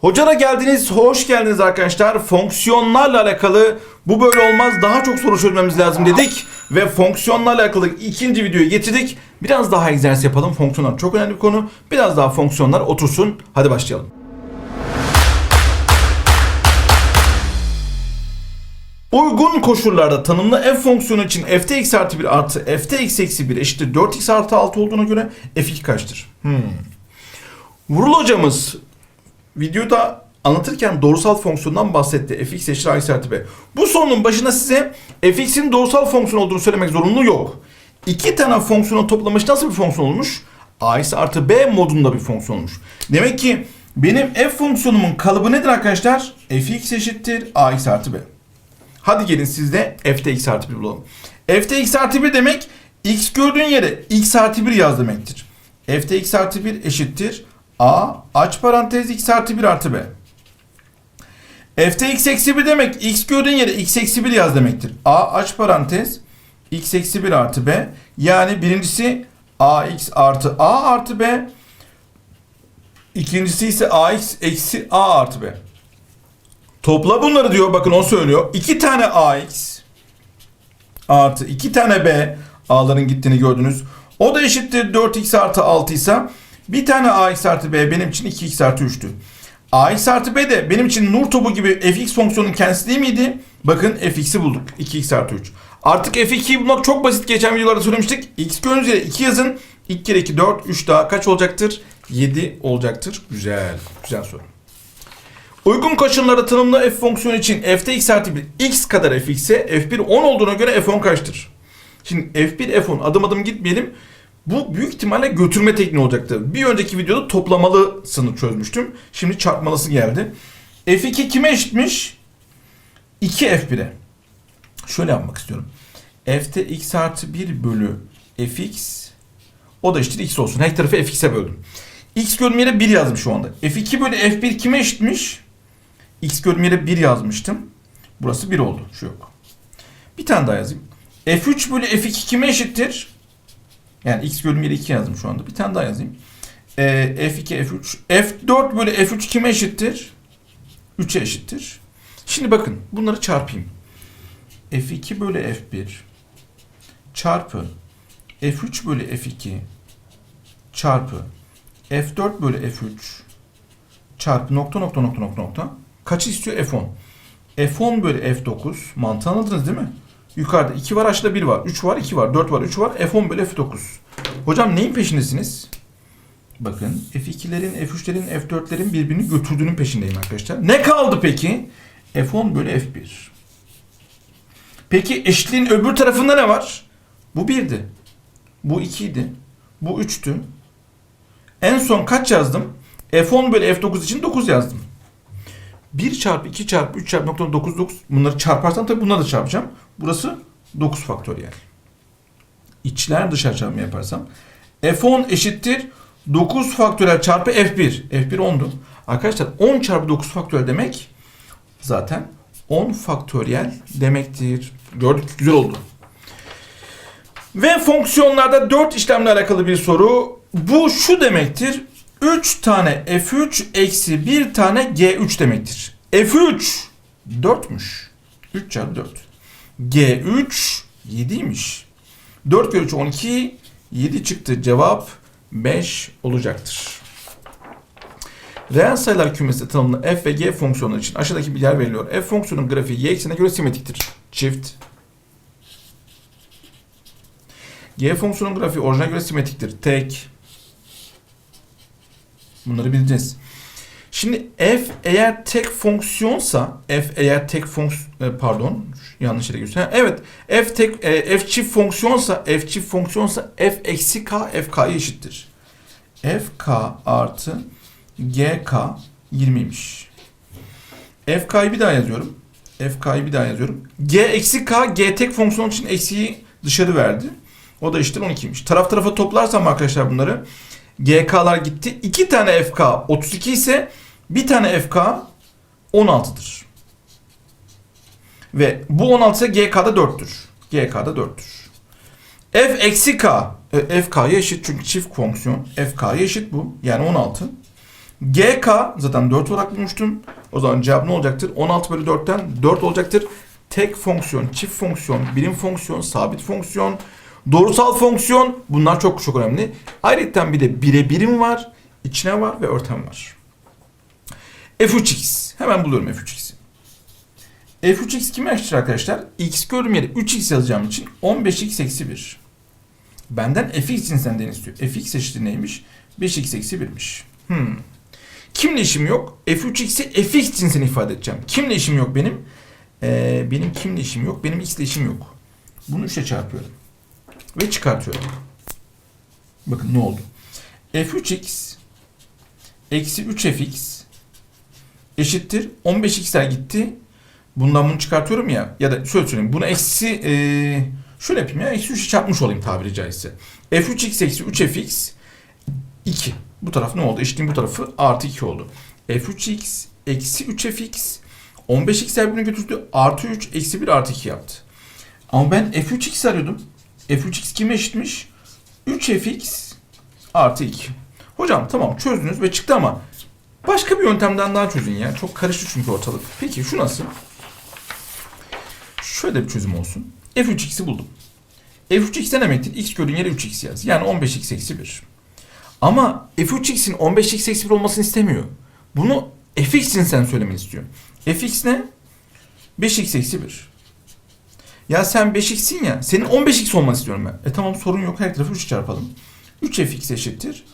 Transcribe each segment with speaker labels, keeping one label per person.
Speaker 1: Hocara geldiniz, hoş geldiniz arkadaşlar. Fonksiyonlarla alakalı bu böyle olmaz daha çok soru çözmemiz lazım dedik. Ve fonksiyonlarla alakalı ikinci videoyu getirdik. Biraz daha egzersiz yapalım. Fonksiyonlar çok önemli bir konu. Biraz daha fonksiyonlar otursun. Hadi başlayalım. Uygun koşullarda tanımlı f fonksiyonu için f'te x artı 1 artı f'te x eksi 1 eşittir 4x artı 6 olduğuna göre f2 kaçtır? Hmm. Vurul hocamız videoda anlatırken doğrusal fonksiyondan bahsetti. fx eşittir a artı b. Bu sorunun başına size fx'in doğrusal fonksiyon olduğunu söylemek zorunluluğu yok. İki tane fonksiyonu toplamış nasıl bir fonksiyon olmuş? a artı b modunda bir fonksiyon olmuş. Demek ki benim f fonksiyonumun kalıbı nedir arkadaşlar? fx eşittir a artı b. Hadi gelin siz de f'te x artı 1 bulalım. f'te x artı 1 demek x gördüğün yere x artı 1 yaz demektir. f'te x artı 1 eşittir a aç parantez x artı 1 artı b. f'te x eksi 1 demek x gördüğün yere x eksi 1 yaz demektir. a aç parantez x eksi 1 artı b. Yani birincisi ax artı a artı b. İkincisi ise ax eksi a artı b. Topla bunları diyor. Bakın o söylüyor. 2 tane AX artı 2 tane B A'ların gittiğini gördünüz. O da eşittir 4x artı 6 ise bir tane AX artı B benim için 2x artı 3'tü. AX artı B de benim için nur topu gibi fx fonksiyonun kendisi değil miydi? Bakın fx'i bulduk. 2x artı 3. Artık f2'yi bulmak çok basit. Geçen videolarda söylemiştik. x gördüğünüz yere 2 yazın. 2 kere 2 4. 3 daha kaç olacaktır? 7 olacaktır. Güzel. Güzel soru. Uygun koşullarda tanımlı f fonksiyonu için f'te x artı 1 x kadar fx'e f1 10 olduğuna göre f10 kaçtır? Şimdi f1 f10 adım adım gitmeyelim. Bu büyük ihtimalle götürme tekniği olacaktı. Bir önceki videoda toplamalısını çözmüştüm. Şimdi çarpmalısı geldi. f2 kime eşitmiş? 2 f1'e. Şöyle yapmak istiyorum. f'te x artı 1 bölü fx o da eşittir x olsun. Her tarafı fx'e böldüm. X gördüğüm yere 1 yazdım şu anda. F2 bölü F1 kime eşitmiş? X gördüğüm yere 1 yazmıştım. Burası 1 oldu. Şu yok. Bir tane daha yazayım. F3 bölü F2 kime eşittir? Yani X gördüğüm yere 2 yazdım şu anda. Bir tane daha yazayım. Ee, F2, F3. F4 bölü F3 kime eşittir? 3'e eşittir. Şimdi bakın bunları çarpayım. F2 bölü F1 çarpı F3 bölü F2 çarpı F4 bölü F3 çarpı nokta nokta nokta nokta nokta. Kaçı istiyor? F10. F10 bölü F9 mantığı anladınız değil mi? Yukarıda 2 var aşağıda 1 var. 3 var 2 var 4 var 3 var. F10 bölü F9. Hocam neyin peşindesiniz? Bakın F2'lerin, F3'lerin, F4'lerin birbirini götürdüğünün peşindeyim arkadaşlar. Ne kaldı peki? F10 bölü F1. Peki eşitliğin öbür tarafında ne var? Bu 1'di. Bu 2 idi. Bu 3'tü. En son kaç yazdım? F10 bölü F9 için 9 yazdım. 1 çarpı 2 çarpı 3 çarpı nokta 9 9 bunları çarparsam tabii bunları da çarpacağım. Burası 9 faktöriyel. İçler dışarı çarpma yaparsam F10 eşittir 9 faktöriyel çarpı F1. F1 10'du. Arkadaşlar 10 çarpı 9 faktöriyel demek zaten 10 faktöriyel demektir. Gördük güzel oldu. Ve fonksiyonlarda 4 işlemle alakalı bir soru. Bu şu demektir. 3 tane F3 eksi 1 tane G3 demektir. F3 4'müş. 3 çarpı 4. G3 7'ymiş. 4 kere 3 12. 7 çıktı. Cevap 5 olacaktır. Reel sayılar kümesi tanımlı f ve g fonksiyonları için aşağıdaki bilgiler veriliyor. F fonksiyonun grafiği y eksenine göre simetriktir. Çift. G fonksiyonun grafiği orijine göre simetriktir. Tek. Bunları bileceğiz. Şimdi f eğer tek fonksiyonsa f eğer tek fonksiyon pardon yanlış yere gösterdim. Evet f tek e, f çift fonksiyonsa f çift fonksiyonsa f eksi k f k'ya eşittir. f k artı g k 20'ymiş. f k'yı bir daha yazıyorum. f k'yı bir daha yazıyorum. g eksi k g tek fonksiyon için eksiği dışarı verdi. O da eşittir 12'ymiş. Taraf tarafa toplarsam arkadaşlar bunları GK'lar gitti. 2 tane FK 32 ise bir tane FK 16'dır. Ve bu 16 ise GK'da 4'tür. GK'da 4'tür. F eksi K e, FK'ya eşit çünkü çift fonksiyon. FK'ya eşit bu. Yani 16. GK zaten 4 olarak bulmuştum. O zaman cevap ne olacaktır? 16 bölü 4'ten 4 olacaktır. Tek fonksiyon, çift fonksiyon, birim fonksiyon, sabit fonksiyon, doğrusal fonksiyon bunlar çok çok önemli. Ayrıca bir de bire birim var, içine var ve örtem var. F3x. Hemen buluyorum F3x'i. F3x kime eşittir arkadaşlar? X gördüğüm yere 3x yazacağım için 15x eksi 1. Benden fx cinsinden istiyor. fx eşittir neymiş? 5x eksi 1'miş. Hmm. Kimle işim yok? f3x'i fx cinsine ifade edeceğim. Kimle işim yok benim? Ee, benim kimle işim yok? Benim x ile işim yok. Bunu 3'e çarpıyorum. Ve çıkartıyorum. Bakın ne oldu? f3x eksi 3fx eşittir 15x'ler gitti. Bundan bunu çıkartıyorum ya. Ya da şöyle söyleyeyim. Bunu eksi ee, şöyle yapayım ya. Eksi 3'ü çarpmış olayım tabiri caizse. f3x eksi 3fx 2. Bu taraf ne oldu? Eşitliğin bu tarafı artı 2 oldu. f3x eksi 3fx 15x'ler birbirini götürdü. Artı 3 eksi 1 artı 2 yaptı. Ama ben f3x arıyordum. F3x kime eşitmiş? 3fx artı 2. Hocam tamam çözdünüz ve çıktı ama başka bir yöntemden daha çözün ya. Çok karıştı çünkü ortalık. Peki şu nasıl? Şöyle bir çözüm olsun. f3x'i buldum. f3x ne demektir? x gördüğün yere 3x yaz. Yani 15x eksi 1. Ama f3x'in 15x eksi 1 olmasını istemiyor. Bunu fx'in sen söylemeni istiyor. fx ne? 5x eksi 1. Ya sen 5x'in ya. Senin 15x olmanı istiyorum ben. E tamam sorun yok. Her tarafı 3 çarpalım. 3fx eşittir.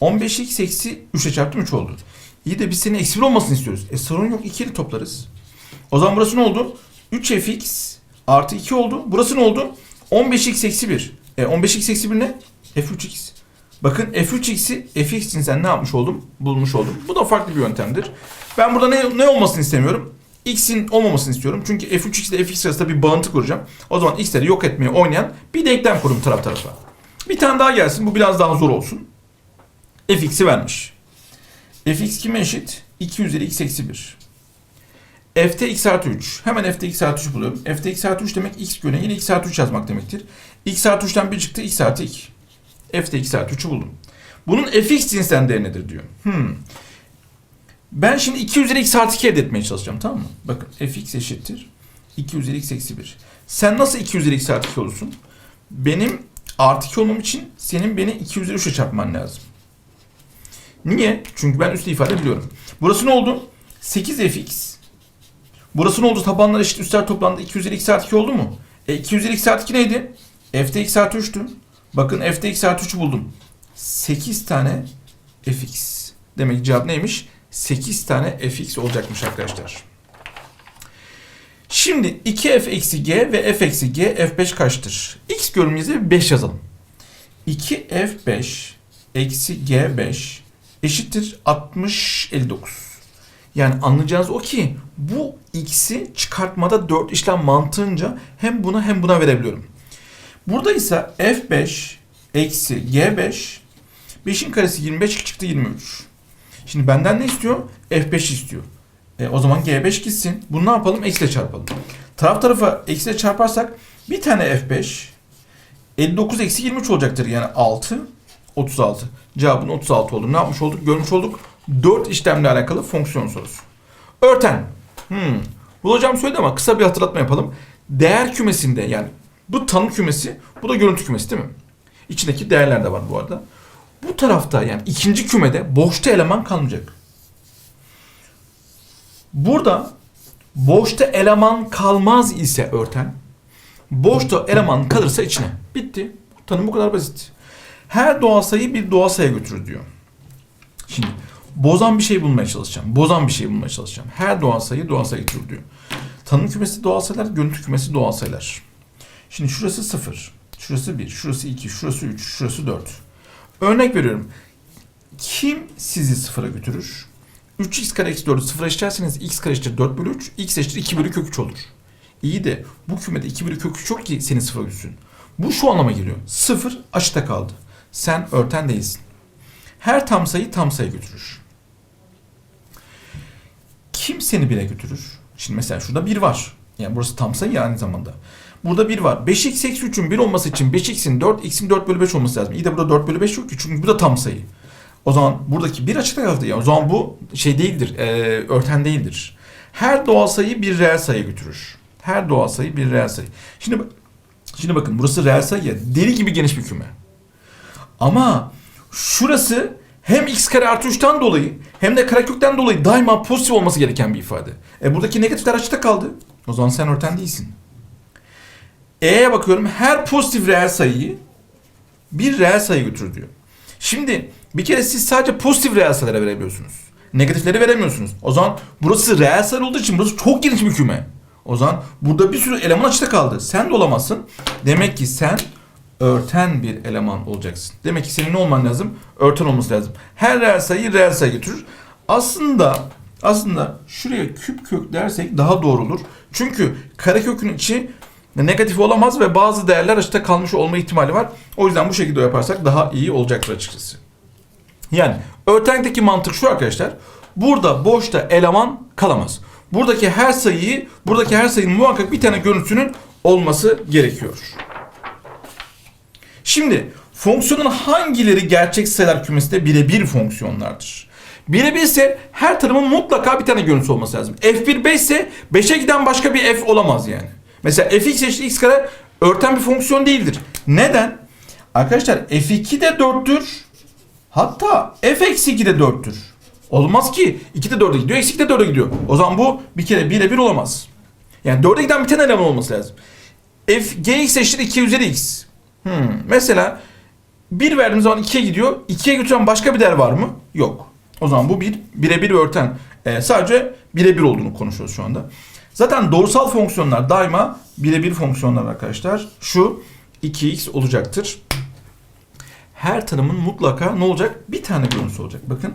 Speaker 1: 15x eksi 3'e çarptım 3 oldu. İyi de biz senin eksi 1 olmasını istiyoruz. E sorun yok. 2'li toplarız. O zaman burası ne oldu? 3fx artı 2 oldu. Burası ne oldu? 15x eksi 1. E 15x eksi 1 ne? f3x. Bakın f3x'i fx için sen ne yapmış oldum? Bulmuş oldum. Bu da farklı bir yöntemdir. Ben burada ne, ne olmasını istemiyorum? X'in olmamasını istiyorum. Çünkü f3x ile fx arasında bir bağıntı kuracağım. O zaman x'leri yok etmeye oynayan bir denklem kurum taraf tarafa. Bir tane daha gelsin. Bu biraz daha zor olsun. fx'i vermiş. fx kime eşit? 2 üzeri x eksi 1. f'te x artı 3. Hemen f'te x artı 3 buluyorum. f'te x artı 3 demek x göre yine x artı 3 yazmak demektir. x artı 3'ten 1 çıktı x artı 2. f'te x artı 3'ü buldum. Bunun fx cinsinden değeri nedir diyor. Hmm. Ben şimdi 2 üzeri x artı 2 elde etmeye çalışacağım tamam mı? Bakın fx eşittir. 2 üzeri x eksi 1. Sen nasıl 2 üzeri x artı 2 olursun? Benim artı 2 olmam için senin beni 2 üzeri 3'e çarpman lazım. Niye? Çünkü ben üstü ifade biliyorum. Burası ne oldu? 8fx. Burası ne oldu? Tabanlar eşit üstler toplandı. 2 üzeri x artı 2 oldu mu? E 2 üzeri x artı 2 neydi? f'te x artı 3'tü. Bakın f'te x artı 3'ü buldum. 8 tane fx. Demek cevap neymiş? 8 tane fx olacakmış arkadaşlar. Şimdi 2f eksi g ve f eksi g f5 kaçtır? x görünümüzde 5 yazalım. 2f5 eksi g5 eşittir 60 59. Yani anlayacağınız o ki bu x'i çıkartmada 4 işlem mantığınca hem buna hem buna verebiliyorum. Burada ise f5 eksi g5 5'in karesi 25 çıktı 23. Şimdi benden ne istiyor? F5 istiyor. E, o zaman G5 gitsin. Bunu ne yapalım? Eksiyle çarpalım. Taraf tarafa eksiyle çarparsak bir tane F5 59 eksi 23 olacaktır. Yani 6 36. Cevabın 36 oldu. Ne yapmış olduk? Görmüş olduk. 4 işlemle alakalı fonksiyon sorusu. Örten. Hmm. Bu söyledi ama kısa bir hatırlatma yapalım. Değer kümesinde yani bu tanım kümesi, bu da görüntü kümesi değil mi? İçindeki değerler de var bu arada. Bu tarafta yani ikinci kümede boşta eleman kalmayacak. Burada boşta eleman kalmaz ise örten, boşta eleman kalırsa içine. Bitti. Tanım bu kadar basit. Her doğal sayı bir doğal sayı götürür diyor. Şimdi bozan bir şey bulmaya çalışacağım. Bozan bir şey bulmaya çalışacağım. Her doğal sayı doğal sayı götürür diyor. Tanım kümesi doğal sayılar, görüntü kümesi doğal sayılar. Şimdi şurası 0, şurası 1, şurası 2, şurası 3, şurası 4. Örnek veriyorum. Kim sizi sıfıra götürür? 3x kare eksi 4'ü sıfıra eşitlerseniz x kare eşittir 4 bölü 3, x eşittir 2 bölü kök 3 olur. İyi de bu kümede 2 bölü kök 3 yok ki seni sıfıra götürsün. Bu şu anlama geliyor. Sıfır açıkta kaldı. Sen örten değilsin. Her tam sayı tam sayı götürür. Kim seni 1'e götürür? Şimdi mesela şurada 1 var. Yani burası tam sayı aynı zamanda. Burada 1 var. 5x eksi 3'ün 1 olması için 5x'in 4, x'in 4 bölü 5 olması lazım. İyi de burada 4 bölü 5 yok ki çünkü bu da tam sayı. O zaman buradaki bir açıkta kaldı ya. O zaman bu şey değildir, e, örten değildir. Her doğal sayı bir reel sayı götürür. Her doğal sayı bir reel sayı. Şimdi şimdi bakın burası reel sayı ya. Deli gibi geniş bir küme. Ama şurası hem x kare artı 3'ten dolayı hem de karekökten dolayı daima pozitif olması gereken bir ifade. E buradaki negatifler açıkta kaldı. O zaman sen örten değilsin. E'ye bakıyorum her pozitif reel sayıyı bir reel sayı götürür diyor. Şimdi bir kere siz sadece pozitif reel sayılara verebiliyorsunuz. Negatifleri veremiyorsunuz. O zaman burası reel sayı olduğu için burası çok geniş bir küme. O zaman burada bir sürü eleman açıkta kaldı. Sen de olamazsın. Demek ki sen örten bir eleman olacaksın. Demek ki senin ne olman lazım? Örten olması lazım. Her reel sayı reel sayı götürür. Aslında aslında şuraya küp kök dersek daha doğru olur. Çünkü karekökün içi negatif olamaz ve bazı değerler açıkta kalmış olma ihtimali var. O yüzden bu şekilde yaparsak daha iyi olacaktır açıkçası. Yani örtendeki mantık şu arkadaşlar. Burada boşta eleman kalamaz. Buradaki her sayıyı, buradaki her sayının muhakkak bir tane görüntüsünün olması gerekiyor. Şimdi fonksiyonun hangileri gerçek sayılar kümesinde birebir fonksiyonlardır? Birebir ise her tanımın mutlaka bir tane görüntüsü olması lazım. F1 5 ise 5'e giden başka bir f olamaz yani. Mesela fx eşittir x kare örten bir fonksiyon değildir. Neden? Arkadaşlar f2 de 4'tür. Hatta f eksi 2 de 4'tür. Olmaz ki 2 de 4'e gidiyor, eksi 2 de 4'e gidiyor. O zaman bu bir kere birebir olamaz. Yani 4'e giden bir tane eleman olması lazım. f gx eşittir 2 üzeri x. Hmm. Mesela 1 verdiğim zaman 2'ye gidiyor. 2'ye götüren başka bir değer var mı? Yok. O zaman bu bir birebir örten. Ee, sadece birebir olduğunu konuşuyoruz şu anda. Zaten doğrusal fonksiyonlar daima birebir fonksiyonlar arkadaşlar. Şu 2x olacaktır. Her tanımın mutlaka ne olacak? Bir tane görüntüsü olacak. Bakın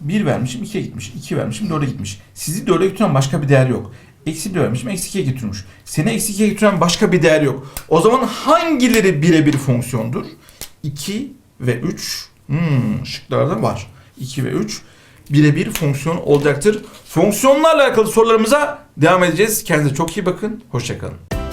Speaker 1: 1 vermişim 2'ye gitmiş. 2 vermişim 4'e gitmiş. Sizi 4'e götüren başka bir değer yok. Eksi 1 vermişim eksi 2'ye götürmüş. Seni eksi 2'ye götüren başka bir değer yok. O zaman hangileri birebir fonksiyondur? 2 ve 3 hmm, şıklarda var. 2 ve 3 birebir fonksiyon olacaktır. Fonksiyonlarla alakalı sorularımıza devam edeceğiz. Kendinize çok iyi bakın. Hoşçakalın.